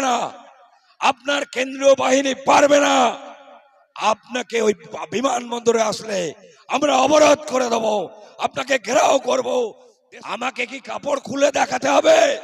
না। আপনার কেন্দ্রীয় বাহিনী পারবে না। আপনাকে ওই বিমানবন্দরে আসলে আমরা অবরোধ করে দেব। আপনাকে ঘেরাও করব। আমাকে কি কাপড় খুলে দেখাতে হবে?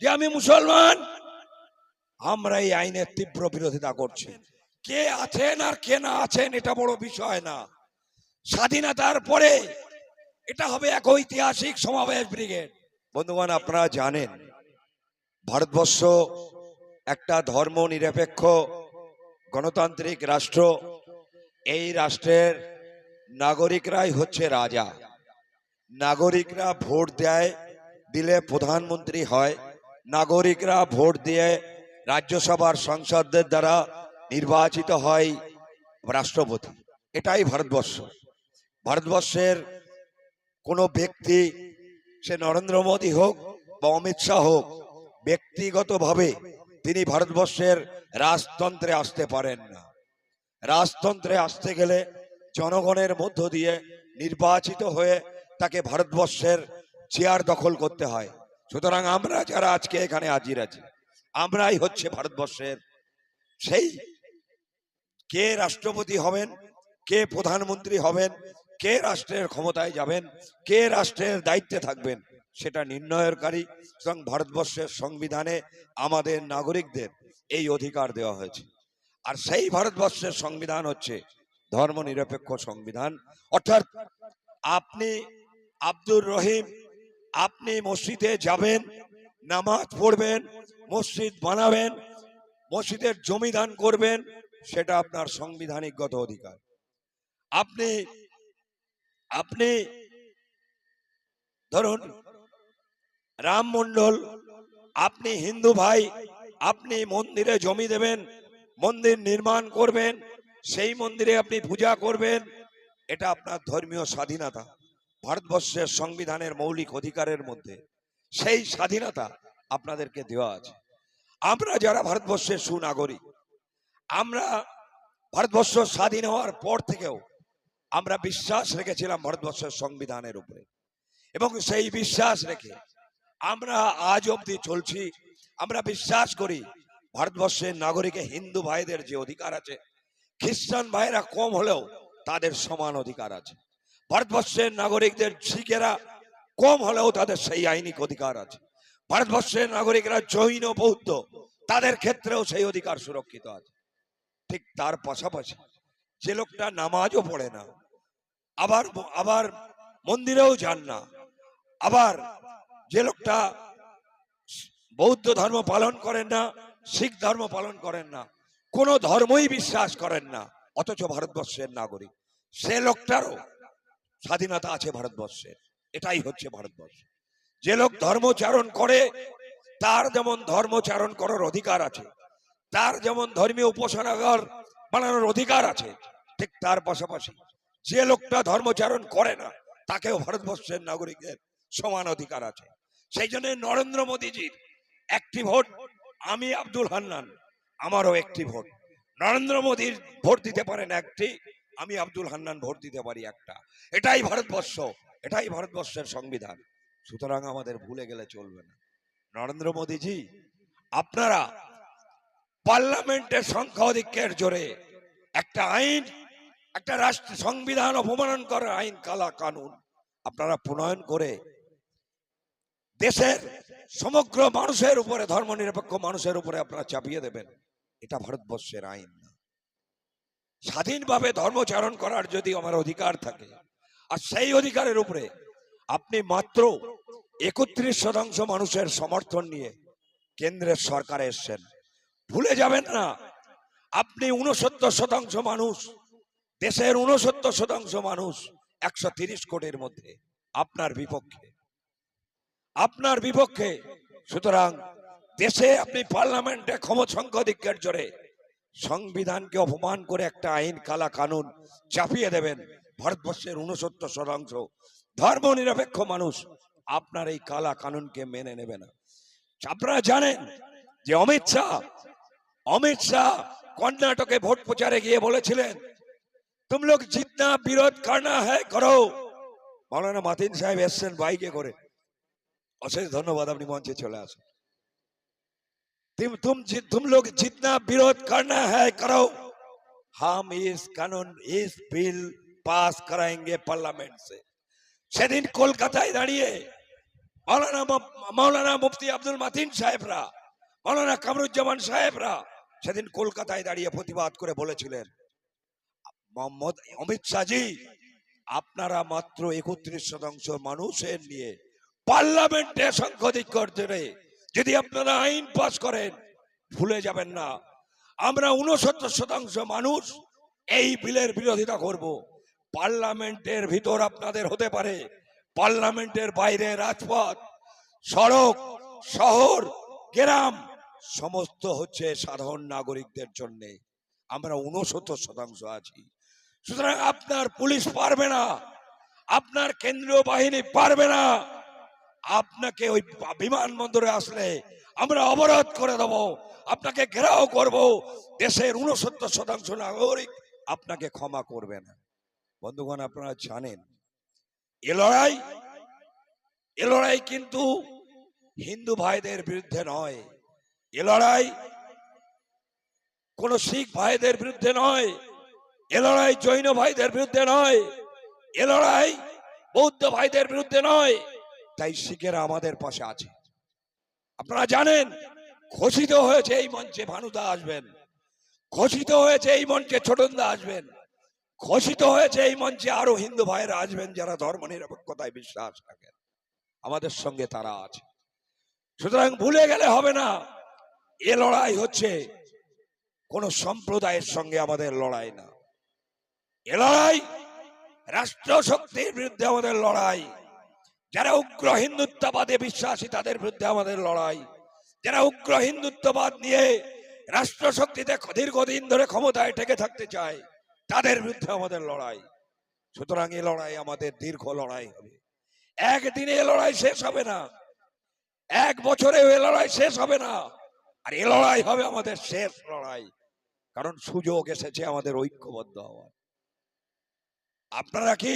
যে আমি মুসলমান? আমরা এই আইনের তীব্র বিরোধিতা করছি। কে আছেন আর কে না আছেন এটা বড় বিষয় না। স্বাধীনতার পরে এটা হবে এক ঐতিহাসিক সমাবেশ ব্রিগেড। বন্ধুগণ, আপনারা জানেন, ভারতবর্ষ একটা ধর্ম নিরপেক্ষ গণতান্ত্রিক রাষ্ট্র। এই রাষ্ট্রের নাগরিকরাই হচ্ছে রাজা। নাগরিকরা ভোট দেয়, দিলে প্রধানমন্ত্রী হয়। নাগরিকরা ভোট দিয়ে রাজ্যসভার সংসদদের দ্বারা নির্বাচিত হয় রাষ্ট্রপতি। এটাই ভারতবর্ষ। ভারতবর্ষের কোনো ব্যক্তি, সে নরেন্দ্র মোদী হোক বা অমিত শাহ হোক, ব্যক্তিগতভাবে তিনি ভারতবর্ষের রাজতন্ত্রে আসতে পারেন না। রাজতন্ত্রে আসতে গেলে জনগণের মধ্য দিয়ে নির্বাচিত হয়ে তাকে ভারতবর্ষের চেয়ার দখল করতে হয়। সুতরাং আমরা যারা আজকে এখানে হাজির আছি, আমরাই হচ্ছে ভারতবর্ষের সেই কে রাষ্ট্রপতি হবেন, কে প্রধানমন্ত্রী হবেন, কে রাষ্ট্রের ক্ষমতায় যাবেন, কে রাষ্ট্রের দায়িত্বে থাকবেন সেটা নির্ণয়কারী এবং ভারতবর্ষের সংবিধানে আমাদের নাগরিকদের এই অধিকার দেওয়া হয়েছে। আর সেই ভারতবর্ষের সংবিধান হচ্ছে ধর্ম নিরপেক্ষ সংবিধান। অর্থাৎ আপনি আব্দুর রহিম, আপনি মসজিদে যাবেন, নামাজ পড়বেন, মসজিদ বানাবেন, মসজিদের জমি দান করবেন, সেটা আপনার সাংবিধানিকগত অধিকার। আপনি আপনি, ধরুন রাম মন্ডল আপনি হিন্দু ভাই, আপনি মন্দিরে জমি দেবেন, মন্দির নির্মাণ করবেন, সেই মন্দিরে আপনি পূজা করবেন, এটা আপনার ধর্মীয় স্বাধীনতা, ভারতবর্ষের সংবিধানের মৌলিক অধিকারের মধ্যে। সেই স্বাধীনতা আপনাদেরকে দেওয়া আছে। আমরা যারা ভারতবর্ষের সুনাগরিক, আমরা ভারতবর্ষ স্বাধীন হওয়ার পর থেকেও আমরা বিশ্বাস রেখেছিলাম ভারতবর্ষের সংবিধানের উপরে। এবং সেই বিশ্বাস রেখে আমরা আজ অবধি চলছি। আমরা বিশ্বাস করি, ভারতবর্ষের নাগরিকে হিন্দু ভাইদের যে অধিকার আছে, খ্রিস্টান ভাইরা কম হলেও তাদের সমান অধিকার আছে। ভারতবর্ষের নাগরিকদের শিখেরা কম হলেও তাদের সেই আইনিক অধিকার আছে। ভারতবর্ষের নাগরিকরা জৈন, বৌদ্ধ, তাদের ক্ষেত্রেও সেই অধিকার সুরক্ষিত আছে। ঠিক তার পাশাপাশি যে লোকটা নামাজও পড়ে না, আবার আবার মন্দিরেও যান না, আবার যে লোকটা বৌদ্ধ ধর্ম পালন করেন না, শিখ ধর্ম পালন করেন না, কোন ধর্মই বিশ্বাস করেন না, অথচ ভারতবর্ষের নাগরিক। সে লোকটারও স্বাধীনতা আছে ভারতবর্ষের, এটাই হচ্ছে ভারতবর্ষ। যে লোক ধর্মচারণ করে, তার যেমন ধর্মচারণ করার অধিকার আছে, তার যেমন ধর্মীয় উপাসনাগার বানানোর অধিকার আছে, ঠিক তার পাশাপাশি যে লোকটা ধর্মচারণ করে না, তাকেও ভারতবর্ষের নাগরিকদের সমান অধিকার আছে। সেই জন্য নরেন্দ্র মোদীজির একটি ভোট আমি আব্দুল হান্নান, আমারও একটি ভোট। নরেন্দ্র মোদীর ভোট দিতে পারেন একটি, আমি আব্দুল হান্নান ভোট দিতে পারি একটা। এটাই ভারতবর্ষ, এটাই ভারতবর্ষের সংবিধান। সুতরাং আমাদের ভুলে গেলে চলবে না। নরেন্দ্র মোদীজি, আপনারা পার্লামেন্টের সংখ্যা অধিক্যের জোরে একটা আইন, একটা রাষ্ট্র, সংবিধান অপমানন করার আইন কালা কানুন আপনারা প্রণয়ন করে দেশের সমগ্র মানুষের উপরে ধর্ম নিরপেক্ষ মানুষের উপরে আপনারা চাপিয়ে দেবেন। এটা ভারতবর্ষের আইন না। স্বাধীনভাবে ধর্মচারণ করার যদি আমার অধিকার থাকে, আর সেই অধিকারের উপরে আপনি মাত্র একত্রিশ শতাংশ মানুষের সমর্থন নিয়ে কেন্দ্রের সরকারে এসছেন। ভুলে যাবেন না, আপনি উনসত্তর শতাংশ মানুষ, দেশের উনসত্তর শতাংশ মানুষ একশো তিরিশ কোটির মধ্যে আপনার বিপক্ষে। আপনার বিপক্ষে। সুতরাং দেশে আপনি পার্লামেন্টে ক্ষমতা সংখ্যাধিক্যের জোরে সংবিধানকে অপমান করে একটা আইন কালা কানুন চাপিয়ে দেবেন ভারতবর্ষের উনসত্তর শতাংশ। ধর্ম নিরপেক্ষ মানুষ আপনার এই কালা কানুনকে মেনে নেবে না। আপনারা জানেন যে অমিত শাহ অমিত শাহ কর্ণাটকে ভোট প্রচারে গিয়ে বলেছিলেন তুম লোক জিতনা বিরোধ করনা হ্যাঁ করো? মৌলানা মাতিন সাহেব এসছেন বাইকে করে। অশেষ ধন্যবাদ আপনি মঞ্চে চলে আসুন तुम तुम जि- तुम लोग जितना विरोध करना है करो हम इस कानून इस बिल पास कराएंगे पार्लियामेंट से সেদিন কলকাতায় দাঁড়িয়ে মৌলানা মু- মৌলানা মুফতি আব্দুল মাতিন সাহেবরা মৌলানা কামরুজ্জামান সাহেবরা সেদিন কলকাতায় দাঁড়িয়ে প্রতিবাদ করে বলেছিলেন মোহাম্মদ অমিত শাহজি আপনারা মাত্র একত্রিশ শতাংশ মানুষের নিয়ে পার্লামেন্টে সংখ্যাধিক্য অর্জনে যদি আপনারা আইন পাস করেন, ভুলে যাবেন না। আমরা উনসত্তর শতাংশ মানুষ এই বিলের বিরোধিতা করব। পার্লামেন্টের ভিতর আপনাদের হতে পারে। পার্লামেন্টের বাইরে রাজপথ, সড়ক, শহর, গ্রাম, সমস্ত হচ্ছে সাধারণ নাগরিকদের জন্য। আমরা উনসত্তর শতাংশ আছি। সুতরাং আপনার পুলিশ পারবে না। আপনার কেন্দ্রীয় বাহিনী পারবে না। আপনাকে ওই বিমানবন্দরে আসলে আমরা অবরোধ করে দেব, আপনাকে ঘেরাও করব। দেশের উনসত্তর শতাংশ নাগরিক আপনাকে ক্ষমা করবে না। বন্ধুগণ, আপনারা জানেন, এ লড়াই এ লড়াই কিন্তু হিন্দু ভাইদের বিরুদ্ধে নয়। এ লড়াই কোন শিখ ভাইদের বিরুদ্ধে নয়। এ লড়াই জৈন ভাইদের বিরুদ্ধে নয়। এ লড়াই বৌদ্ধ ভাইদের বিরুদ্ধে নয়। তাই শিখেরা আমাদের পাশে আছে। আপনারা জানেন, ঘোষিত হয়েছে এই মঞ্চে ভানুদা আসবেন। ঘোষিত হয়েছে এই মঞ্চে ছোটনদা আসবেন। ঘোষিত হয়েছে এই মঞ্চে আরও হিন্দু ভাইয়েরা আসবেন যারা ধর্ম নিরপেক্ষতায় বিশ্বাস রাখেন। আমাদের সঙ্গে তারা আছে। সুতরাং ভুলে গেলে হবে না, এ লড়াই হচ্ছে। কোন সম্প্রদায়ের সঙ্গে আমাদের লড়াই না। এ লড়াই রাষ্ট্র শক্তির বিরুদ্ধে আমাদের লড়াই। যারা উগ্র হিন্দুত্ববাদে বিশ্বাসী, তাদের বিরুদ্ধে আমাদের লড়াই। যারা উগ্র হিন্দুত্ববাদ নিয়ে রাষ্ট্র শক্তিতে দীর্ঘদিন ধরে ক্ষমতায় টেকে থাকতে চায়, তাদের বিরুদ্ধে আমাদের লড়াই। সুতরাং এই লড়াই আমাদের দীর্ঘ লড়াই হবে। একদিনে এ লড়াই শেষ হবে না। এক বছরে এ লড়াই শেষ হবে না। আর এ লড়াই হবে আমাদের শেষ লড়াই। কারণ সুযোগ এসেছে আমাদের ঐক্যবদ্ধ হওয়ার। আপনারা কি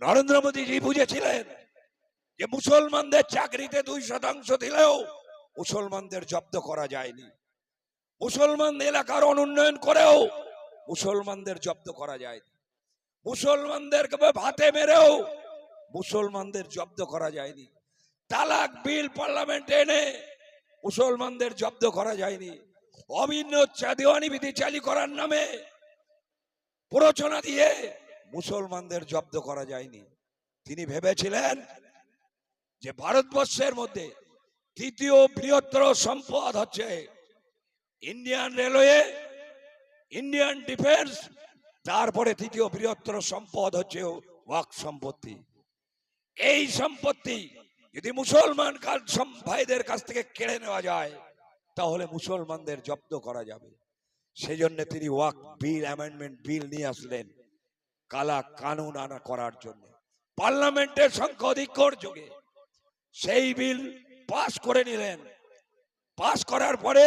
নরেন্দ্র মোদীজি বুঝেছিলেন যে মুসলমানদের চাকরিতে দুই শতাংশ দিলেও মুসলমানদের জব্দ করা যায়নি। মুসলমান এলাকার অনুন্নয়ন করেও মুসলমানদের জব্দ করা যায়নি। মুসলমানদেরকে ভাতে মেরেও মুসলমানদের জব্দ করা যায়নি। তালাক বিল পার্লামেন্টে এনে মুসলমানদের জব্দ করা যায়নি। অভিন্ন দেওয়ানি বিধি চালু করার নামে প্ররোচনা দিয়ে মুসলমানদের জব্দ করা যায়নি। তিনি ভেবেছিলেন যে ভারতবর্ষের মধ্যে তৃতীয় বৃহত্তর সম্পদ হচ্ছে ইন্ডিয়ান রেলওয়ে, ইন্ডিয়ান ডিফেন্স, তারপরে তৃতীয় বৃহত্তর সম্পদ হচ্ছে ওয়াক সম্পত্তি। এই সম্পত্তি যদি মুসলমান ভাইদের কাছ থেকে কেড়ে নেওয়া যায়, তাহলে মুসলমানদের জব্দ করা যাবে। সেই জন্য তিনি ওয়াক বিল, অ্যামেন্ডমেন্ট বিল নিয়ে আসলেন। কালা কানুন আনা করার জন্য। পার্লামেন্টের সংখ্যা অধিকর যোগে সেই বিল পাশ করে নিলেন। পাশ করার পরে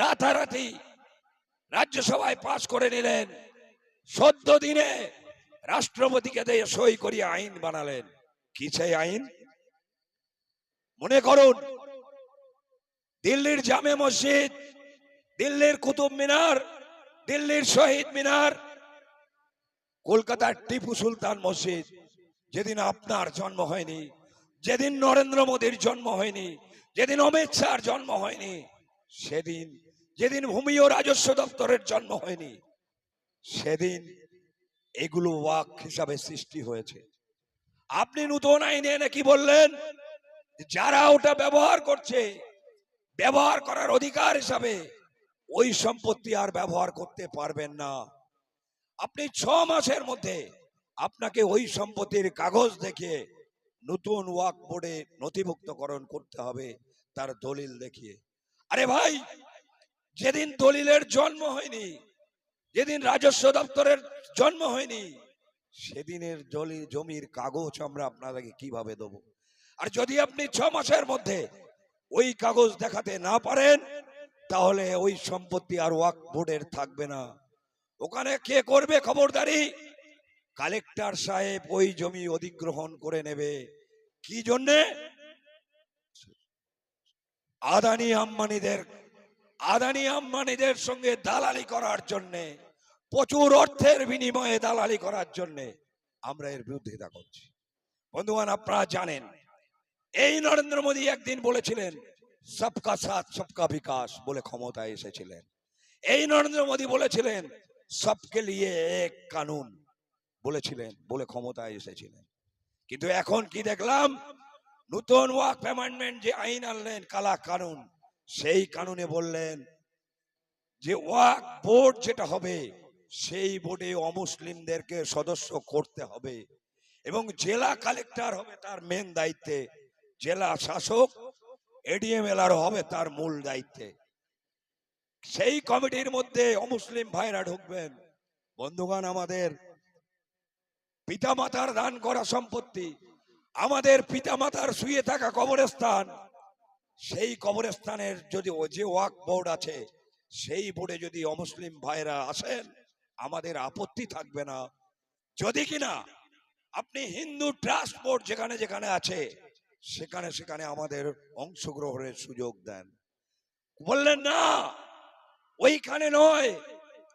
রাতারাতি রাজ্যসভায় পাশ করে নিলেন। সদ্য দিনে রাষ্ট্রপতিকে দিয়ে সই করিয়ে আইন বানালেন। কি সেই আইন? মনে করুন, দিল্লির জামে মসজিদ, দিল্লির কুতুব মিনার, দিল্লির শহীদ মিনার কলকাতার টিপু সুলতান মসজিদ, যেদিন আপনার জন্ম হয়নি, যেদিন নরেন্দ্র মোদীর জন্ম হয়নি, যেদিন অমিত শাহর জন্ম হয়নি, সেদিন, যেদিন ভূমি ও রাজস্ব দপ্তরের জন্ম হয়নি, সেদিন এগুলো ওয়াক হিসাবে সৃষ্টি হয়েছে। আপনি নতুন আইনে এনে কি বললেন? যারা ওটা ব্যবহার করছে, ব্যবহার করার অধিকার হিসাবে ওই সম্পত্তি আর ব্যবহার করতে পারবেন না। আপনি ছ মাসের মধ্যে আপনাকে ওই সম্পত্তির কাগজ দেখে নতুন ওয়াক বোর্ডে নথিভুক্তকরণ করতে হবে, তার দলিল দেখিয়ে। আরে ভাই, যেদিন দলিলের জন্ম হয়নি, যেদিন রাজস্ব দপ্তরের জন্ম হয়নি, সেদিনের জলি, জমির কাগজ আমরা আপনাদেরকে কীভাবে দেব? আর যদি আপনি ছ মাসের মধ্যে ওই কাগজ দেখাতে না পারেন, তাহলে ওই সম্পত্তি আর ওয়াক বোর্ডের থাকবে না। ওখানে কে করবে খবরদারি? কালেক্টর সাহেব ওই জমি অধিগ্রহণ করে নেবে। কি জন্যে? আদানি আম্বানিদের আদানি আম্বানিদের সঙ্গে দালালি করার জন্যে, প্রচুর অর্থের বিনিময়ে দালালি করার জন্যে আমরা এর বিরোধিতা করছি। বন্ধুগণ, আপনারা জানেন, এই নরেন্দ্র মোদী একদিন বলেছিলেন, সবকা সাথ, সবকা বিকাশ বলে ক্ষমতায় এসেছিলেন। এই নরেন্দ্র মোদী বলেছিলেন সবকে লিয়ে এক কানুন বলেছিলেন, বলে ক্ষমতায় এসেছিলেন। কিন্তু এখন কি দেখলাম? নতুন ওয়াক অ্যামেন্ডমেন্ট যে আইন আনলেন, কালা কানুন, সেই কানুনে বললেন যে ওয়াক বোর্ড যেটা হবে, সেই বোর্ডে অমুসলিমদেরকে সদস্য করতে হবে এবং জেলা কালেক্টর হবে তার মেন দায়িত্বে, জেলা শাসক এডিএমএলআর হবে তার মূল দায়িত্বে। সেই কমিটির মধ্যে অমুসলিম ভাইরা ঢুকবেন। বন্ধুগণ, আমাদের পিতামাতার দান করা সম্পত্তি, আমাদের পিতামাতার শুয়ে থাকা কবরস্থান, সেই কবরস্থানের যদি যে ওয়াক বোর্ড আছে, সেই বোর্ডে যদি অমুসলিম ভাইরা আসেন, আমাদের আপত্তি থাকবে না। যদি কিনা আপনি হিন্দু ট্রাস্ট বোর্ড যেখানে যেখানে আছে, সেখানে সেখানে আমাদের অংশগ্রহণের সুযোগ দেন। বললেন, না ওইখানে নয়।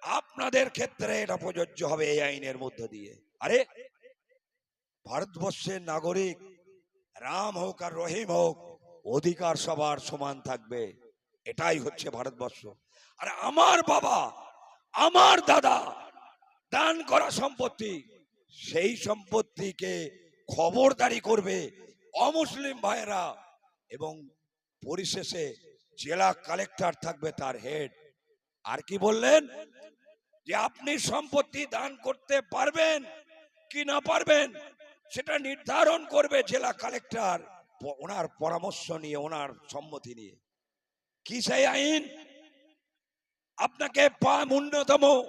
আপনাদের ক্ষেত্রে এটা প্রযোজ্য হবে এই আইনের মধ্য দিয়ে। আরে, ভারতবর্ষের নাগরিক, রাম হোক আর রহিম হোক, অধিকার সবার সমান থাকবে। এটাই হচ্ছে ভারতবর্ষ। আর আমার বাবা, আমার দাদা দান করা সম্পত্তি, সেই সম্পত্তিকে খবরদারি করবে অমুসলিম ভাইরা এবং পরিশেষে জেলা কালেক্টর থাকবে তার হেড। আর কি বললেন? যে আপনি সম্পত্তি দান করতে পারবেন কি না পারবেন, সেটা নির্ধারণ করবে জেলা কালেক্টর ওনার পরামর্শ নিয়ে, ওনার সম্মতি নিয়ে। কি সেই আইন? আপনাকে পা- ন্যূনতম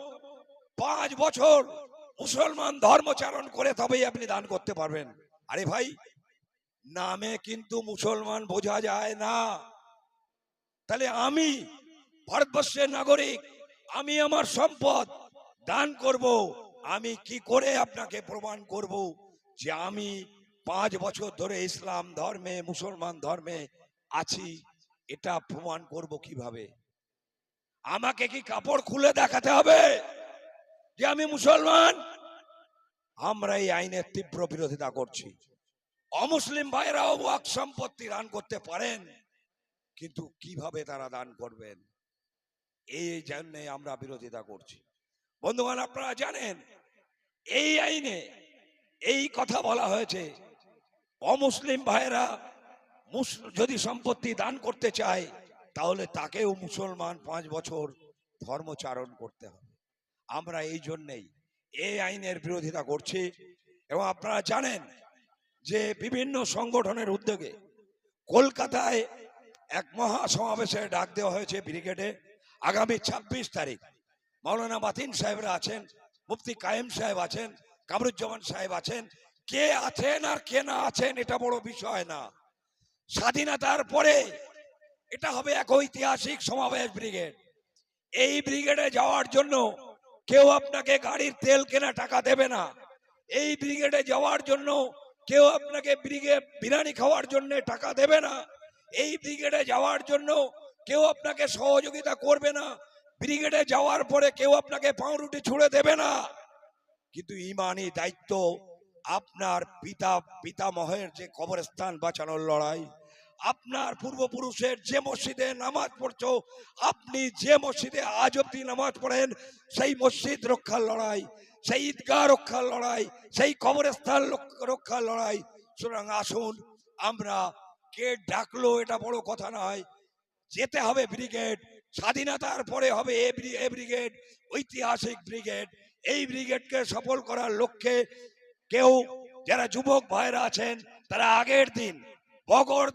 পাঁচ বছর মুসলমান ধর্মচারণ করে তবেই আপনি দান করতে পারবেন। আরে ভাই, নামে কিন্তু মুসলমান বোঝা যায় না। তাহলে আমি ভারতবর্ষের নাগরিক, আমি আমার সম্পদ দান করব। আমি কি করে আপনাকে প্রমাণ করব যে আমি পাঁচ বছর ধরে ইসলাম ধর্মে, মুসলমান ধর্মে আছি? এটা প্রমাণ করব কীভাবে? আমাকে কি কাপড় খুলে দেখাতে হবে যে আমি মুসলমান? আমরা এই আইনের তীব্র বিরোধিতা করছি। অমুসলিম ভাইরাও সম্পত্তি দান করতে পারেন, কিন্তু কীভাবে তারা দান করবেন? এই জন্য আমরা বিরোধিতা করছি। বন্ধুগণ, আপনারা জানেন, এই আইনে এই কথা বলা হয়েছে, অমুসলিম মুস- যদি সম্পত্তি দান করতে চায়, তাহলে তাকেও মুসলমান পাঁচ বছর ধর্মচারণ করতে হবে। আমরা এই জন্যেই এই আইনের বিরোধিতা করছি এবং আপনারা জানেন যে বিভিন্ন সংগঠনের উদ্যোগে কলকাতায় এক মহা সমাবেশের ডাক দেওয়া হয়েছে ব্রিগেডে। আগামী ছাব্বিশ তারিখ মৌলানা মাতিন সাহেবরা আছেন, মুফতি কায়েম সাহেব আছেন, কামরুজ্জামান সাহেব আছেন। কে আছেন আর কে না আছেন এটা বড় বিষয় না। স্বাধীনতার পরে এটা হবে এক ঐতিহাসিক সমাবেশ ব্রিগেড। এই ব্রিগেডে যাওয়ার জন্য কেউ আপনাকে গাড়ির তেল কেনা টাকা দেবে না। এই ব্রিগেডে যাওয়ার জন্য কেউ আপনাকে ব্রিগেড বিরিয়ানি খাওয়ার জন্য টাকা দেবে না। এই ব্রিগেডে যাওয়ার জন্য কেউ আপনাকে সহযোগিতা করবে না, ব্রিগেডে যাওয়ার পরে কেউ আপনাকে পাউরুটি ছুঁড়ে দেবে না। কিন্তু ইমানি দায়িত্ব আপনার পিতা, পিতামহের যে কবরস্থান বাঁচানোর লড়াই, আপনার পূর্বপুরুষের যে মসজিদে নামাজ পড়ছ, আপনি যে মসজিদে আজ অব্দি নামাজ পড়েন, সেই মসজিদ রক্ষার লড়াই, সেই ঈদগাহ রক্ষার লড়াই, সেই কবরস্থান রক্ষার লড়াই। সুতরাং আসুন, আমরা কে ডাকলো এটা বড় কথা নয় যেতে হবে ব্রিগেড, স্বাধীনতার পরে হবে এ ব্রি- ব্রিগেড, ঐতিহাসিক ব্রিগেড। এই ব্রিগেডকে সফল করার লক্ষ্যে কেউ, যারা যুবক ভাইরা আছেন, তারা আগের দিন বগর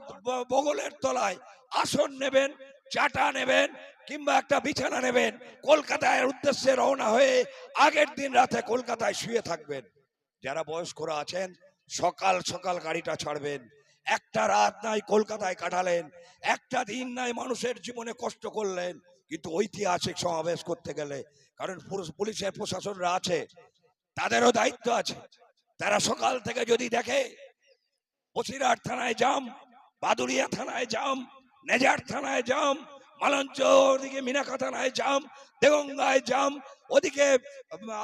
বগলের তলায় আসন নেবেন, চাটা নেবেন, কিংবা একটা বিছানা নেবেন কলকাতার উদ্দেশ্যে রওনা হয়ে আগের দিন রাতে কলকাতায় শুয়ে থাকবেন। যারা বয়স্করা আছেন, সকাল সকাল গাড়িটা ছাড়বেন। একটা রাত নাই কলকাতায় কাটালেন, একটা দিন নাই মানুষের জীবনে কষ্ট করলেন, কিন্তু ঐতিহাসিক সমাবেশ করতে গেলে, কারণ পুলিশের প্রশাসনরা আছে, তাদেরও দায়িত্ব আছে। তারা সকাল থেকে যদি দেখে, বসিরহাট থানায় যাম বাদুরিয়া থানায় যাম, নেজার থানায় জাম মালঞ্চ ওদিকে মিনাকা থানায় জাম দেগঙ্গায় জাম ওদিকে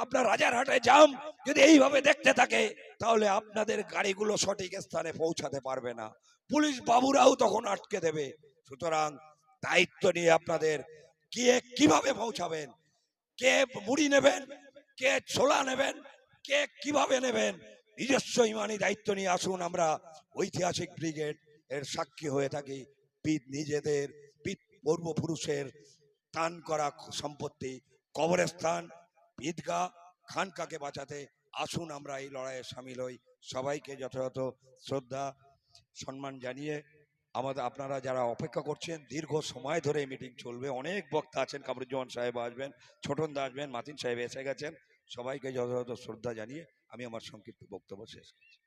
আপনার রাজারহাটে জাম যদি এইভাবে দেখতে থাকে, তাহলে আপনাদের গাড়িগুলো সঠিক স্থানে পৌঁছাতে পারবে না। পুলিশ বাবুরাও তখন আটকে দেবে। সুতরাং দায়িত্ব নিয়ে আপনাদের কে কীভাবে পৌঁছাবেন? কে মুড়ি নেবেন? কে ছোলা নেবেন? কে কীভাবে নেবেন? নিজস্ব ইমানি দায়িত্ব নিয়ে আসুন। আমরা ঐতিহাসিক ব্রিগেড এর সাক্ষী হয়ে থাকি। নিজেদের পূর্বপুরুষের দান করা সম্পত্তি, কবরস্থান, ঈদগাহ, খানকাকে বাঁচাতে আসুন আমরা এই লড়াইয়ে সামিল হই। সবাইকে যথাযথ শ্রদ্ধা, সম্মান জানিয়ে আমাদের, আপনারা যারা অপেক্ষা করছেন, দীর্ঘ সময় ধরে এই মিটিং চলবে। অনেক বক্তা আছেন, কামরুজ্জামান সাহেব আসবেন, ছোটন দা আসবেন, মাতিন সাহেব এসে গেছেন। সবাইকে যথাযথ শ্রদ্ধা জানিয়ে আমি আমার সংক্ষিপ্ত বক্তব্য শেষ করছি।